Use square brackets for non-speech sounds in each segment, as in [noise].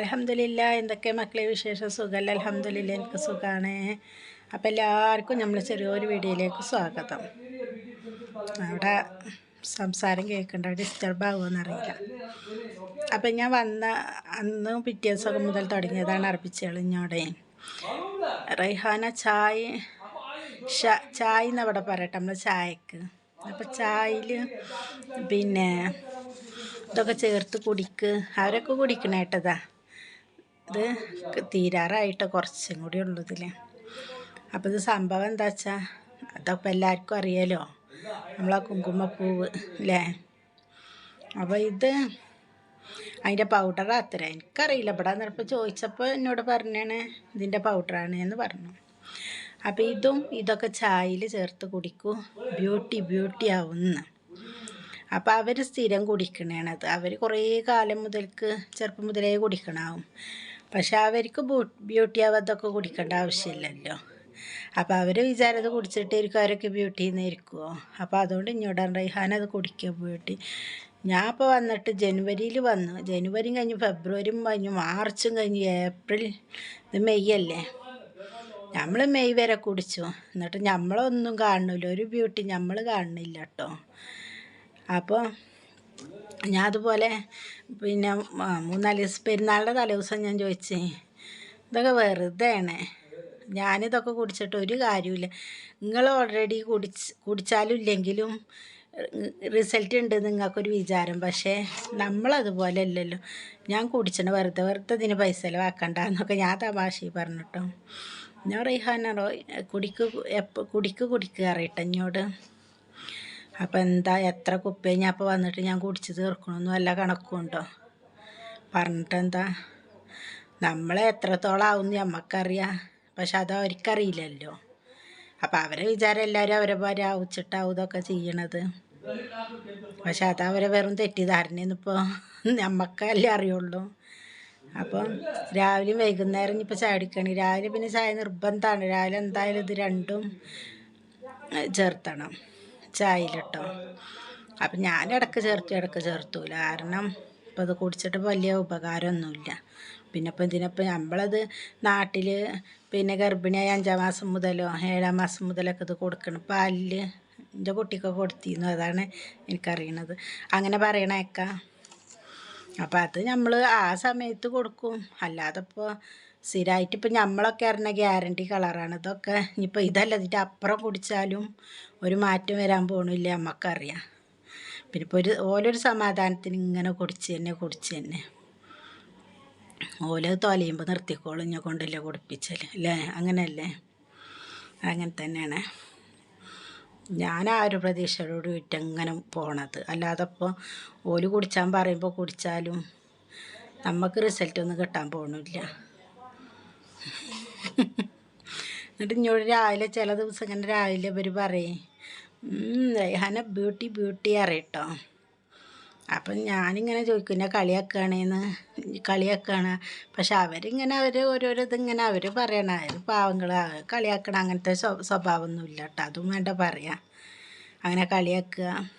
അലഹമില്ല എന്തൊക്കെ മക്കളെ വിശേഷം? സുഖമല്ല അലഹമില്ല എനിക്ക് സുഖമാണ് അപ്പോൾ എല്ലാവർക്കും നമ്മൾ ചെറിയൊരു വീഡിയോയിലേക്ക് സ്വാഗതം. അവിടെ സംസാരം കേൾക്കണ്ട ഡിസ്റ്റർബ് ആകുമെന്നറിയില്ല അപ്പം ഞാൻ വന്ന അന്ന് പിറ്റേ ദിവസം മുതൽ തുടങ്ങിയതാണ് അർപ്പിച്ചുകൾ ഇഞ്ഞോടെ റൈഹാന ചായ ചായ എന്നവിടെ പറയട്ടെ നമ്മൾ ചായക്ക്. അപ്പം ചായയിൽ പിന്നെ ഇതൊക്കെ ചേർത്ത് കുടിക്ക്. അവരൊക്കെ കുടിക്കണേട്ടതാ ഇത് തീരാറായിട്ട് കുറച്ചും കൂടി ഉള്ളൂ ഇതിൽ അപ്പോൾ ഇത് സംഭവം എന്താ വെച്ചാൽ അതൊക്കെ എല്ലാവർക്കും അറിയാലോ നമ്മളെ കുങ്കുമപ്പൂവ് അല്ലേ അപ്പോൾ ഇത് അതിന്റെ പൗഡർ അത്ര എനിക്കറിയില്ല. ഇവിടെ നിന്നപ്പോൾ ചോദിച്ചപ്പോൾ എന്നോട് പറഞ്ഞാണ് ഇതിന്റെ പൗഡറാണ് എന്ന് പറഞ്ഞു. അപ്പോൾ ഇതും ഇതൊക്കെ ചായയിൽ ചേർത്ത് കുടിക്കൂ. ബ്യൂട്ടി ബ്യൂട്ടി ആവുന്ന. അപ്പോൾ അവർ സ്ഥിരം കുടിക്കണേണത്. അവർ കുറേ കാലം മുതൽക്ക് ചെറുപ്പം മുതലേ കുടിക്കണാവും. പക്ഷെ അവർക്ക് ബ്യൂട്ടി ആവാതൊക്കെ കുടിക്കേണ്ട ആവശ്യമില്ലല്ലോ. അപ്പോൾ അവർ വിചാരം അത് കുടിച്ചിട്ടായിരിക്കും അവരൊക്കെ ബ്യൂട്ടി ഇരിക്കുമോ അപ്പോൾ അതുകൊണ്ട് ഇഞ്ഞോടൻ റൈഹാൻ അത് കുടിക്കുക ബ്യൂട്ടി ഞാൻ ഇപ്പോൾ വന്നിട്ട് ജനുവരിയിൽ വന്നു. ജനുവരി കഴിഞ്ഞ് ഫെബ്രുവരിയും കഴിഞ്ഞു മാർച്ചും കഴിഞ്ഞ് ഏപ്രിൽ ഇത് മെയ് അല്ലേ? നമ്മൾ മെയ് വരെ കുടിച്ചു. എന്നിട്ട് നമ്മളൊന്നും കാണില്ല ഒരു ബ്യൂട്ടി നമ്മൾ കാണുന്നില്ല കേട്ടോ. അപ്പോൾ ഞാൻ അതുപോലെ പിന്നെ മൂന്നാൽ ദിവസം പെരുന്നാളിന്റെ തലേദിവസം ഞാൻ ചോദിച്ചേ ഇതൊക്കെ വെറുതെയാണ്. ഞാനിതൊക്കെ കുടിച്ചിട്ട് ഒരു കാര്യമില്ല നിങ്ങൾ ഓൾറെഡി കുടിച്ച് കുടിച്ചാലും ഇല്ലെങ്കിലും റിസൾട്ട് ഉണ്ട് നിങ്ങൾക്കൊരു വിചാരം. പക്ഷേ നമ്മളതുപോലെ അല്ലല്ലോ. ഞാൻ കുടിച്ചണ വെറുതെ വെറുതെ ഇതിന് പൈസ ചിലവാക്കണ്ട എന്നൊക്കെ ഞാൻ തമാശ പറഞ്ഞിട്ടോ ഞാൻ റീഹാനോ കുടിക്ക് എപ്പോൾ കുടിക്ക് കുടിക്കുക അറിയട്ടെ എന്നോട് അപ്പം എന്താ എത്ര കുപ്പി ഞാൻ അപ്പോൾ വന്നിട്ട് ഞാൻ കുടിച്ച് തീർക്കണമെന്നും അല്ല കണക്കുണ്ടോ പറഞ്ഞിട്ട് എന്താ നമ്മളെ എത്രത്തോളം ആവും നമുക്കറിയാം പക്ഷെ അത് അവർക്കറിയില്ലല്ലോ. അപ്പം അവരെ വിചാരം എല്ലാവരും അവരെ പോലെ ആവുച്ചിട്ടാവും ഇതൊക്കെ ചെയ്യണത്. പക്ഷെ അത് അവരെ വെറും തെറ്റിദ്ധാരണയെന്നിപ്പോൾ നമുക്കല്ലേ അറിയുള്ളൂ. അപ്പം രാവിലെയും വൈകുന്നേരം ഇനിയിപ്പോൾ ചായ രാവിലെ പിന്നെ ചായ നിർബന്ധമാണ് രാവിലെ എന്തായാലും ഇത് രണ്ടും ചേർത്തണം. ചായയിലിട്ടോ അപ്പം ഞാൻ ഇടയ്ക്ക് ചേർത്തു ഇടയ്ക്ക് ചേർത്തൂല. കാരണം ഇപ്പം അത് കുടിച്ചിട്ട് വലിയ ഉപകാരമൊന്നുമില്ല. പിന്നെ ഇപ്പം ഇതിനിപ്പോൾ നമ്മളത് നാട്ടിൽ പിന്നെ ഗർഭിണിയായ അഞ്ചാം മാസം മുതലോ ഏഴാം മാസം മുതലൊക്കെ ഇത് കൊടുക്കണം. പാലിൽ എന്റെ കുട്ടിക്കൊക്കെ കൊടുത്തിരുന്നു. അതാണ് എനിക്കറിയണത്. അങ്ങനെ പറയണേക്കാം അപ്പം അത് നമ്മൾ ആ സമയത്ത് കൊടുക്കും. അല്ലാതെ ഇപ്പോൾ സ്ഥിരമായിട്ട് ഇപ്പം നമ്മളൊക്കെ അറിഞ്ഞ ഗ്യാരണ്ടി കളറാണ്. ഇതൊക്കെ ഇനിയിപ്പോൾ ഇതല്ല ഇതിന്റെ അപ്പുറം കുടിച്ചാലും ഒരു മാറ്റം വരാൻ പോകണില്ല നമുക്കറിയാം പിന്നെ ഇപ്പോൾ ഒരു ഓലൊരു സമാധാനത്തിന് ഇങ്ങനെ കുടിച്ച് തന്നെ കുടിച്ച് തന്നെ. ഓല തൊലയുമ്പോൾ നിർത്തിക്കോളും ഇങ്ങനെ കൊണ്ടല്ലേ കുടിപ്പിച്ചൽ അല്ലേ? അങ്ങനെയല്ലേ അങ്ങനെ തന്നെയാണ്. ഞാൻ ആ ഒരു പ്രതീക്ഷയോട് വിട്ട് എങ്ങനെ പോണത്. അല്ലാതെ ഇപ്പോൾ ഓൽ കുടിച്ചാൻ പറയുമ്പോൾ കുടിച്ചാലും നമുക്ക് റിസൾട്ടൊന്നും കിട്ടാൻ പോകണില്ല എന്നിട്ട് ഇങ്ങോട്ട് രാവിലെ ചില ദിവസം ഇങ്ങനെ രാവിലെ ഇവർ പറയും റൈഹാന ബ്യൂട്ടി ബ്യൂട്ടി അറിയട്ടോ. അപ്പം ഞാനിങ്ങനെ ചോദിക്കും എന്നെ കളിയാക്കുകയാണേന്ന് കളിയാക്കുകയാണ് പക്ഷെ അവരിങ്ങനെ അവർ ഓരോരോ ഇതിങ്ങനെ അവർ പറയണ പാവങ്ങൾ കളിയാക്കണ അങ്ങനത്തെ സ്വ- സ്വഭാവമൊന്നുമില്ല കേട്ടോ. അതും വേണ്ട പറയാം. അങ്ങനെ കളിയാക്കുക.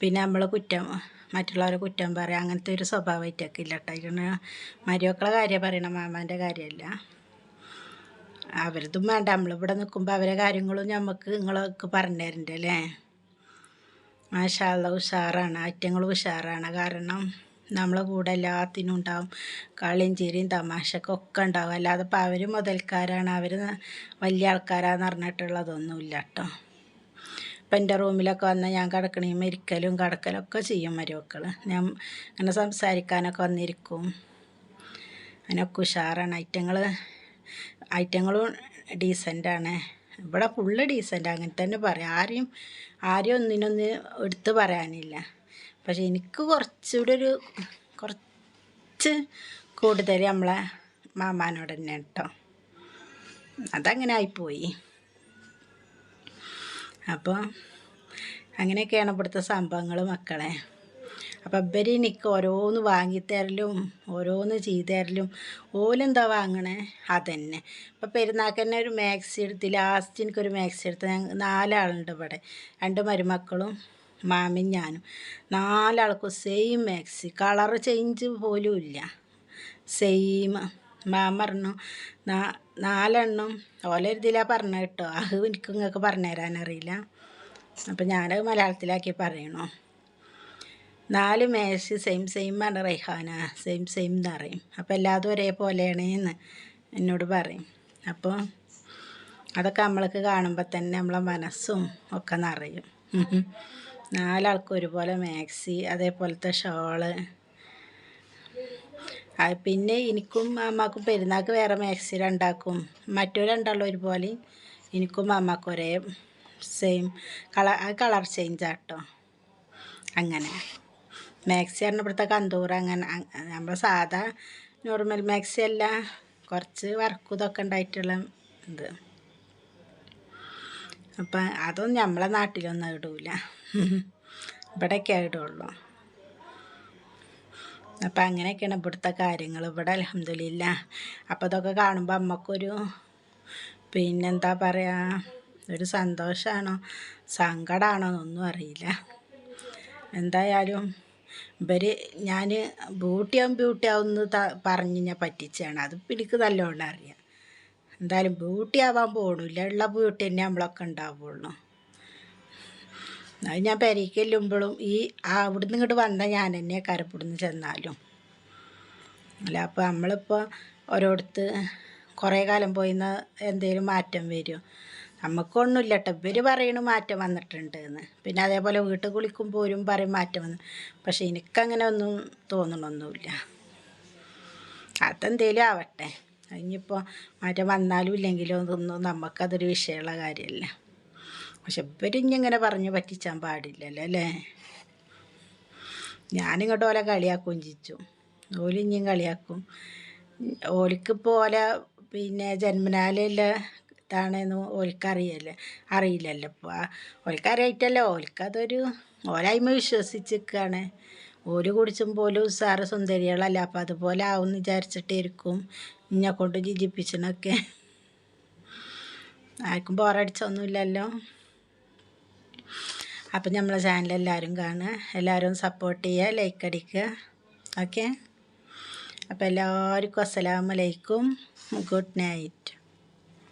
പിന്നെ നമ്മൾ കുറ്റം മറ്റുള്ളവരെ കുറ്റം പറയുക അങ്ങനത്തെ ഒരു സ്വഭാവമായിട്ടൊക്കെ ഇല്ല കേട്ടോ. മരുമക്കളെ കാര്യം പറയണം മാമാന്റെ കാര്യമല്ല. അവരതും വേണ്ട. നമ്മളിവിടെ നിൽക്കുമ്പോൾ അവരെ കാര്യങ്ങളും നമുക്ക് നിങ്ങളൊക്കെ പറഞ്ഞു തരണ്ടേ അല്ലേ മാഷാള്ള ഉഷാറാണ്. ഐറ്റങ്ങൾ ഉഷാറാണ്. കാരണം നമ്മളെ കൂടെ എല്ലാത്തിനും ഉണ്ടാവും. കളിയും ചിരിയും തമാശയൊക്കെ ഒക്കെ ഉണ്ടാവും. അല്ലാതെ ഇപ്പോൾ അവർ മുതൽക്കാരാണ്. അവർ വലിയ ആൾക്കാരാന്ന് പറഞ്ഞിട്ടുള്ളതൊന്നുമില്ല കേട്ടോ. ഇപ്പം എന്റെ റൂമിലൊക്കെ വന്നാൽ ഞാൻ കിടക്കണേ മരിക്കലും കിടക്കലും ഒക്കെ ചെയ്യും മരുമക്കൾ ഞാൻ അങ്ങനെ സംസാരിക്കാനൊക്കെ വന്നിരിക്കും. അതിനൊക്കെ ഉഷാറാണ്. ഐറ്റങ്ങൾ ഐറ്റങ്ങളും ഡീസന്റാണ്. ഇവിടെ ഫുള്ള് ഡീസന്റ്. അങ്ങനെ തന്നെ പറയാം. ആരെയും ആരെയും ഒന്നിനൊന്ന് എടുത്ത് പറയാനില്ല. പക്ഷേ എനിക്ക് കുറച്ചുകൂടെ ഒരു കുറച്ച് കൂടുതൽ നമ്മളെ മാമാനോട് തന്നെ കേട്ടോ. അതങ്ങനെ ആയിപ്പോയി. അപ്പോൾ അങ്ങനെയൊക്കെയാണ് ഇവിടുത്തെ സംഭവങ്ങൾ മക്കളെ. അപ്പം ഇവർ എനിക്ക് ഓരോന്ന് വാങ്ങിത്തരലും ഓരോന്ന് ചെയ്തു തരലും. ഓലെന്താ വാങ്ങണേ? അതന്നെ. ഇപ്പം പെരുന്നാൾക്ക് തന്നെ ഒരു മാക്സി എടുത്ത് ലാസ്റ്റ് എനിക്കൊരു മാക്സി എടുത്ത് ഞങ്ങൾ നാലാളുണ്ട് ഇവിടെ. രണ്ട് മരുമക്കളും മാമിയും ഞാനും. നാലാൾക്കും സെയിം മാക്സി. കളർ ചേഞ്ച് പോലും ഇല്ല. സെയിം മാം പറഞ്ഞു നാ നാലെണ്ണം. ഓല ഇതിലാണ് പറഞ്ഞ കേട്ടോ. അഹ് എനിക്ക് നിങ്ങൾക്ക് പറഞ്ഞു തരാനറിയില്ല അപ്പം ഞാനത് മലയാളത്തിലാക്കി പറയണോ? നാല് മേശ സെയിം ആണ് റൈഹാന സെയിം സെയിം എന്ന് പറയും. അപ്പോൾ എല്ലാതും ഒരേപോലെയാണ് എന്ന് എന്നോട് പറയും. അപ്പോൾ അതൊക്കെ നമ്മൾക്ക് കാണുമ്പോൾ തന്നെ നമ്മളെ മനസ്സും ഒക്കെ നിറയും. [laughs] നാലാൾക്കും ഒരുപോലെ മാക്സി അതേപോലത്തെ ഷോൾ. പിന്നെ എനിക്കും അമ്മക്കും പെരുന്നാൾക്ക് വേറെ മാക്സി രണ്ടാക്കും. മറ്റു രണ്ടാളും ഒരുപോലെ എനിക്കും അമ്മക്കും ഒരേ സെയിം കളർ കളർ ചേഞ്ച് ആട്ടോ അങ്ങനെ. മാക്സി പറഞ്ഞ ഇവിടുത്തെ കന്തൂർ. അങ്ങനെ നമ്മൾ സാധാ നോർമൽ മാക്സി അല്ല കുറച്ച് വർക്കും ഇതൊക്കെ ഉണ്ടായിട്ടുള്ള ഇത്. അപ്പം അതൊന്നും നമ്മളെ നാട്ടിലൊന്നും ഇടൂല. ഇവിടെയൊക്കെ ഇടുള്ളൂ. അപ്പം അങ്ങനെയൊക്കെയാണ് ഇവിടുത്തെ കാര്യങ്ങൾ ഇവിടെ അലഹമില്ല അപ്പോൾ ഇതൊക്കെ കാണുമ്പോൾ അമ്മക്കൊരു പിന്നെന്താ പറയുക ഒരു സന്തോഷമാണോ സങ്കടമാണോ എന്നൊന്നും അറിയില്ല. എന്തായാലും ഇവർ ഞാൻ ബ്യൂട്ടിയാവും ബ്യൂട്ടിയാവും എന്ന് പറഞ്ഞ് ഞാൻ പറ്റിച്ചാണ് അത് എനിക്ക് നല്ലോണം അറിയാം. എന്തായാലും ബ്യൂട്ടി ആവാൻ പോകണില്ല ഉള്ള ബ്യൂട്ടി തന്നെ നമ്മളൊക്കെ ഉണ്ടാവുള്ളൂ. അത് ഞാൻ പെരയ്ക്കെല്ലുമ്പോഴും ഈ അവിടുന്ന് ഇങ്ങോട്ട് വന്ന ഞാൻ തന്നെ കരപ്പിടുന്ന് ചെന്നാലും. അല്ല അപ്പോൾ നമ്മളിപ്പോൾ ഓരോടത്ത് കുറേ കാലം പോയിന്ന് എന്തെങ്കിലും മാറ്റം വരും? നമുക്കൊന്നുമില്ല കേട്ടോ ഇവർ പറയണ മാറ്റം വന്നിട്ടുണ്ട് എന്ന് പിന്നെ അതേപോലെ വീട്ടിൽ കുളിക്കുമ്പോൾ കുളിക്കുമ്പോഴും പറയും മാറ്റം വന്നു. പക്ഷേ എനിക്കങ്ങനെ ഒന്നും തോന്നണമൊന്നുമില്ല അതെന്തേലും ആവട്ടെ. ഇനിയിപ്പോൾ മാറ്റം വന്നാലും ഇല്ലെങ്കിലും ഒന്നും നമുക്കതൊരു വിഷയമുള്ള കാര്യമല്ല. പക്ഷെ ഇവരിഞ്ഞിങ്ങനെ പറഞ്ഞ് പറ്റിച്ചാൻ പാടില്ലല്ലോ അല്ലേ? ഞാനിങ്ങോട്ട് ഓലെ കളിയാക്കും ചിച്ചു. ഓലിഞ്ഞും കളിയാക്കും. ഓലിക്കിപ്പോൾ ഓല പിന്നെ ജന്മനാലുള്ള ഇതാണെന്ന് ഓൽക്കറിയല്ലേ അറിയില്ലല്ലോ. ഇപ്പോൾ ഓൽക്കറിയായിട്ടല്ല ഓൽക്കതൊരു ഓലായ്മ വിശ്വസിച്ചിരിക്കുകയാണ് ഓൽ കുടിച്ചും പോലും ഉസാറ് സുന്ദരികളല്ല അപ്പം അതുപോലെ ആവും വിചാരിച്ചിട്ടിരിക്കും ഇന്നെ കൊണ്ട് ജിജിപ്പിച്ചണൊക്കെ ആർക്കും ബോറടിച്ചൊന്നുമില്ലല്ലോ. അപ്പം നമ്മളെ ചാനൽ എല്ലാവരും കാണുക എല്ലാവരും സപ്പോർട്ട് ചെയ്യുക ലൈക്ക് അടിക്കുക. ഓക്കെ അപ്പോൾ എല്ലാവർക്കും അസ്സലാമലൈക്കും ഗുഡ് നൈറ്റ്